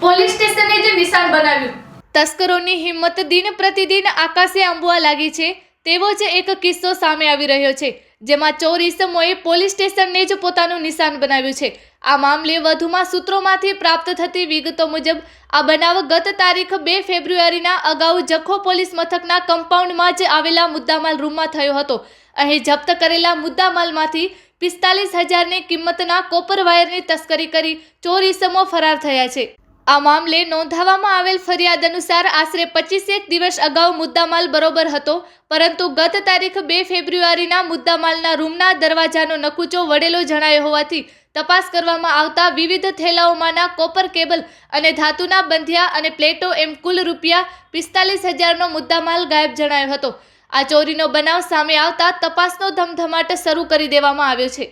Police સ્ટેશને જે નિશાન બનાવ્યું. તસ્કરોની હિંમત દિન પ્રતિદિન આકાશે અંબવા લાગી છે, તેવો જ એક કિસ્સો સામે આવી રહ્યો છે, જેમાં ચોર ઈસમોએ પોલીસ સ્ટેશનને જ પોતાનું નિશાન બનાવ્યું છે. આ મામલે વધુમાં સૂત્રોમાંથી પ્રાપ્ત થતી વિગતો મુજબ, આ બનાવ ગત તારીખ બે ફેબ્રુઆરીના અગાઉ જખો પોલીસ મથકના કમ્પાઉન્ડમાં જ આવેલા મુદ્દામાલ રૂમમાં થયો હતો. અહીં જપ્ત કરેલા મુદ્દામાલમાંથી પિસ્તાલીસ હજારની કિંમતના કોપર વાયરની તસ્કરી કરી ચોર ઈસમો ફરાર થયા છે. આ મામલે નોંધાવવામાં આવેલ ફરિયાદ અનુસાર આશરે પચીસેક દિવસ અગાઉ મુદ્દામાલ બરોબર હતો, પરંતુ ગત તારીખ બે ફેબ્રુઆરીના મુદ્દામાલના રૂમના દરવાજાનો નકુચો વડેલો જણાયો હોવાથી તપાસ કરવામાં આવતા વિવિધ થેલાઓમાંના કોપર કેબલ અને ધાતુના બંધિયા અને પ્લેટો એમ કુલ રૂપિયા પિસ્તાલીસ હજારનો મુદ્દામાલ ગાયબ જણાયો હતો. આ ચોરીનો બનાવ સામે આવતા તપાસનો ધમધમાટ શરૂ કરી દેવામાં આવ્યો છે.